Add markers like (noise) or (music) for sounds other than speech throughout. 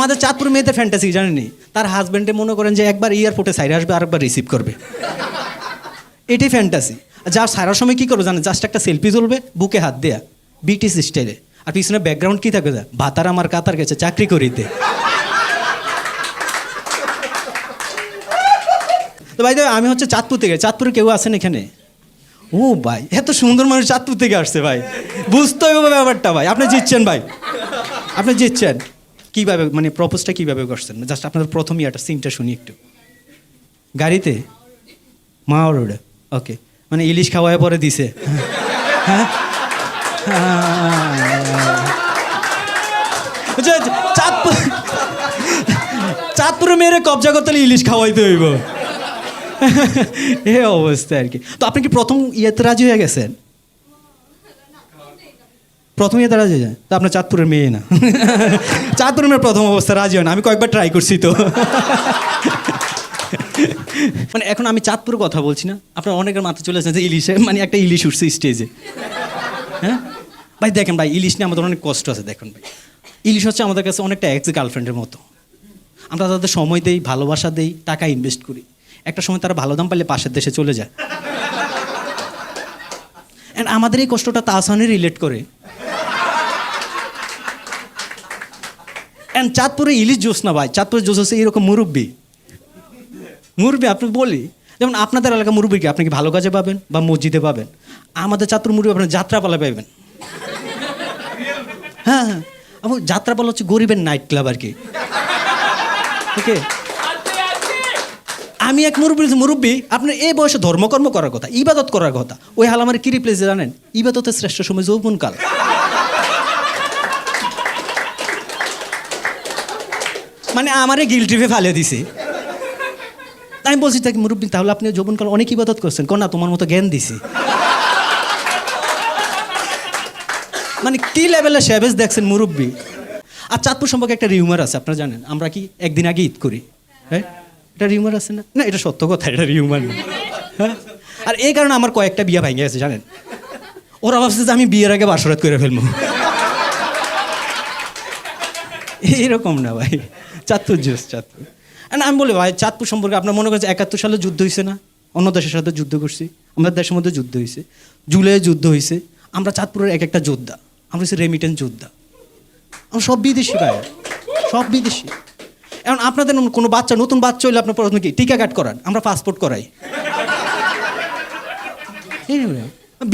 আমাদের চাঁদপুর মেয়েদের ফ্যান্টাসি জানেনি তার হাজব্যান্ডে মনে করেন যে একবার এয়ারপোর্টে সাইরে আসবে, আরেকবার রিসিভ করবে। এটাই ফ্যান্টাসি যা সারার সময় কী করব জানেন? জাস্ট একটা সেলফি তুলবে, বুকে হাত দেয়া বিটিস স্টাইলে আর পিছনে ব্যাকগ্রাউন্ড কী থাকবে ভাতার আমার কাতার গেছে, চাকরি করিতে তো ভাই আমি হচ্ছে চাঁদপুর থেকে, চাঁদপুরে কেউ আছেন এখানে? ও ভাই, এত সুন্দর মানুষ চাঁদপুর থেকে আসছে ভাই। বুঝতে হবে ব্যাপারটা ভাই। আপনি জিতছেন ভাই। আপনি জিতছেন। কীভাবে মানে প্রপোজটা কীভাবে করছেন? জাস্ট আপনাদের প্রথম ইয়ারটা সিনটা শুনি একটু। গাড়িতে? মা রোডে ওকে মানে ইলিশ খাওয়ায় পরে দিছে। হ্যাঁ? আচ্ছা, আচ্ছা, চাঁদপুর মেয়েরে কবজা করতে ইলিশ খাওয়াইতে হইব। এ অবস্থা আর কি। তো আপনি কি প্রথম ইয়েতে রাজি হয়ে গেছেন? প্রথম ইয়েতে রাজি যায় তো আপনার চাঁদপুরের মেয়ে না। (laughs) চাঁদপুরের মেয়ের প্রথম অবস্থা রাজি হয় না। আমি কয়েকবার ট্রাই করছি তো। (laughs) মানে এখন আমি চাঁদপুর কথা বলছি না। আপনার অনেকের মাথায় চলে আসছে যে ইলিশে মানে একটা ইলিশ উঠছে স্টেজে হ্যাঁ? ভাই, দেখেন ভাই, ইলিশ নিয়ে আমাদের অনেক কষ্ট আছে, দেখুন ভাই। ইলিশ হচ্ছে আমাদের কাছে অনেকটা এক্স গার্লফ্রেন্ডের মতো। আমরা তাদের সময় দেই, ভালোবাসা দেই, টাকা ইনভেস্ট করি। একটা সময় তারা ভালো দাম পাইলে পাশের দেশে চলে যায়। And আমাদের এই কষ্টটা তাহসানে রিলেট করে। অ্যান্ড চাঁদপুরে ইলিশ জোস না ভাই চাঁদপুরে জোস হচ্ছে এরকম মুরব্বী মুরব্বী আপনি বলি যেমন আপনাদের এলাকা মুরব্বীকে আপনি কি ভালো কাজে পাবেন বা মসজিদে পাবেন আমাদের চাঁদপুর মুরব্বী আপনার যাত্রাপালা পাবেন হ্যাঁ হ্যাঁ। যাত্রাপালা হচ্ছে গরিবের নাইট ক্লাব আর কি। ওকে আমি এক মুরব্বী মুরব্বী আপনার এই বয়সে ধর্মকর্ম করার কথা, ইবাদত করার কথা। ওই হাল আমার কি রিপ্লেস জানেন? ইবাদতের শ্রেষ্ঠ সময় যৌবনকাল। মানে আমারে গিল ট্রিপে ফালিয়ে দিছে। আমি বলছি তাকে মুরব্বী, তাহলে আপনি যৌবনকাল অনেক ইবাদত করছেন। কোন না, তোমার মতো জ্ঞান দিছি। মানে কি লেভেলে সেভেজ দেখছেন মুরব্বী? আর চাঁদপুর সম্পর্কে একটা রিউমার আছে, আপনারা জানেন। আমরা কি একদিন আগে ঈদ করি? হ্যাঁ? এটা রিউমার আছে না? না, এটা সত্য কথা, এটা রিউমার না। হ্যাঁ? আর এই কারণে আমার কয়েকটা বিয়ে ভেঙে গেছে, জানেন? ওরা ভাবছে যে আমি বিয়ের আগে বাসরাত করে ফেলব। এরকম না ভাই। চাঁদপুর জোস চাঁদপুর। আমি বলি ভাই, চাঁদপুর সম্পর্কে আপনার মনে করছে একাত্তর সালে যুদ্ধ হয়েছে না? অন্য দেশের সাথে যুদ্ধ করছি। আমাদের দেশের মধ্যে যুদ্ধ হয়েছে জুলাই যুদ্ধ হয়েছে আমরা চাঁদপুরের এক একটা যোদ্ধা। আমরা হচ্ছে রেমিটেন্স যোদ্ধা। আমরা সব বিদেশি ভাই। সব বিদেশি। এখন আপনাদের কোনো বাচ্চা, নতুন বাচ্চা হইলে আপনার প্রথমে কি টিকা কাট করান? আমরা পাসপোর্ট করাই।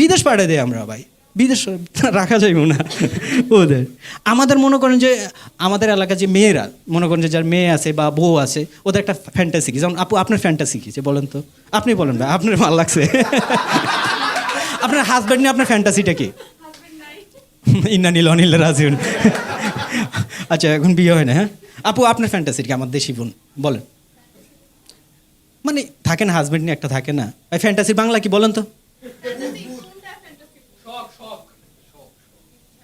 বিদেশ পাঠিয়ে দেয় আমরা ভাই। বিদেশ রাখা যাইব না। ওদের আমাদের মনে করেন যে, আমাদের এলাকার যে মেয়েরা, মনে করেন যে যার মেয়ে আছে বা বউ আছে, ওদের একটা ফ্যান্টাসি কি? যেমন আপু, আপনার ফ্যান্টাসি কি? যে বলেন তো। আপনি বলেন ভাই, আপনার ভালো লাগছে। আপনার হাজব্যান্ড নিয়ে আপনার ফ্যান্টাসিটা কি? ইন্না নীল, অনিল রাজুন আচ্ছা এখন বিয়ে হয় না হ্যাঁ? আপু, আপনার ফ্যান্টাসি কি? আমার দেশি বোন, বলেন। মানে থাকে না হাজব্যান্ড নিয়ে একটা থাকে না। এই ফ্যান্টাসি বাংলা কি? বলেন তো।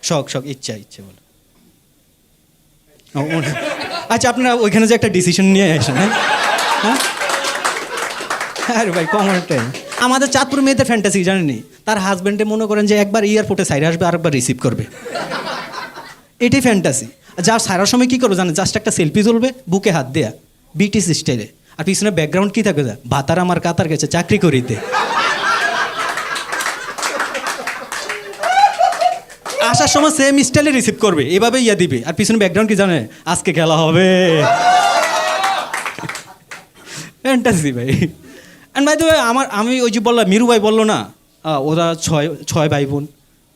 শখ শখ, ইচ্ছা, ইচ্ছে বলে। আচ্ছা আপনারা ওইখানে যে একটা ডিসিশন নিয়ে আসেন হ্যাঁ? হ্যাঁ? আরে ভাই কমনটাই আমাদের চাঁদপুর মেয়েদের ফ্যান্টাসি জানেনি তার হাজব্যান্ডে মনে করেন যে একবার এয়ারপোর্টে সাইরে আসবে, আরেকবার রিসিভ করবে। এটাই ফ্যান্টাসি যা সারার সময় কী করব জানেন? জাস্ট একটা সেলফি তুলবে, বুকে হাত দেয়া বিটিস স্টাইলে আর পিছনে ব্যাকগ্রাউন্ড কী থাকবে ভাতার আমার কাতার গেছে চাকরি করিতে। আসার সময় সেম স্টাইলে রিসিভ করবে। এভাবে ইয়া দিবে। আর পিছনে ব্যাকগ্রাউন্ড কি জানে? আজকে খেলা হবে। ফ্যান্টাসি ভাই। অ্যান্ড ভাই তো আমার, আমি ওই যে বললাম, মিরু ভাই বলল না ওরা ছয় ছয় ভাই বোন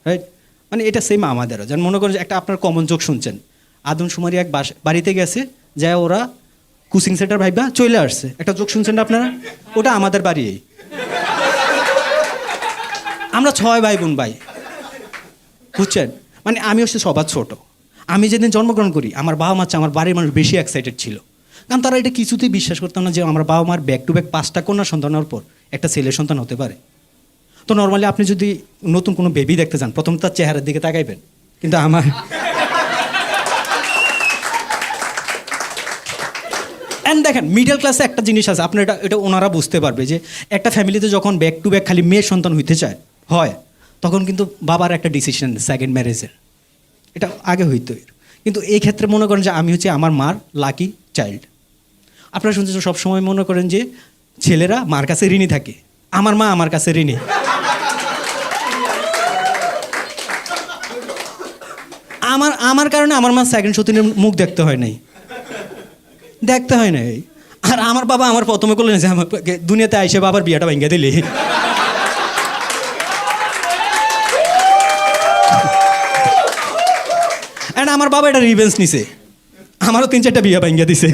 রাইট মানে এটা সেম আমাদেরও। যেন মনে করেন একটা আপনার কমন যোগ শুনছেন। আদম সুমারি এক বাড়িতে গেছে যা ওরা কোচিং সেন্টার ভাইবা চলে আসছে। একটা যোগ শুনছেন না আপনারা? ওটা আমাদের বাড়িই আমরা ছয় ভাই বোন ভাই। বুঝছেন? মানে আমি হচ্ছে সবার ছোট। আমি যেদিন জন্মগ্রহণ করি, আমার বাবা মা আমার বাড়ির মানুষ বেশি এক্সাইটেড ছিল। কারণ তারা এটা কিছুতেই বিশ্বাস করতাম না যে আমার বাবা মার ব্যাক টু ব্যাক পাঁচটা কন্যা সন্তান হওয়ার পর একটা ছেলে সন্তান হতে পারে। তো নর্মালি আপনি যদি নতুন কোনো বেবি দেখতে চান প্রথম তার চেহারার দিকে তাকাইবেন। কিন্তু আমার অ্যান্ড দেখেন মিডল ক্লাসে একটা জিনিস আছে, আপনার এটা এটা ওনারা বুঝতে পারবে যে একটা ফ্যামিলিতে যখন ব্যাক টু ব্যাক খালি মেয়ের সন্তান হইতে চায়, হয়। তখন কিন্তু বাবার একটা ডিসিশন সেকেন্ড ম্যারেজের এটা আগে হইতো। কিন্তু এই ক্ষেত্রে মনে করেন যে আমি হচ্ছে আমার মার লাকি চাইল্ড আপনারা শুনছেন সবসময় মনে করেন যে ছেলেরা মার কাছে ঋণী থাকে। আমার মা আমার কাছে ঋণী। আমার আমার কারণে আমার মা সেকেন্ড সতীনের মুখ দেখতে হয় নাই। দেখতে হয় নাই। আর আমার বাবা আমার প্রথমে করলেন যে আমার দুনিয়াতে আইসে বাবার বিয়েটা ভেঙে দিলি। আমার বাবা এটা রিভেন্স নিছে। আমারও তিন চারটা বিয়ে গিয়া দিছে।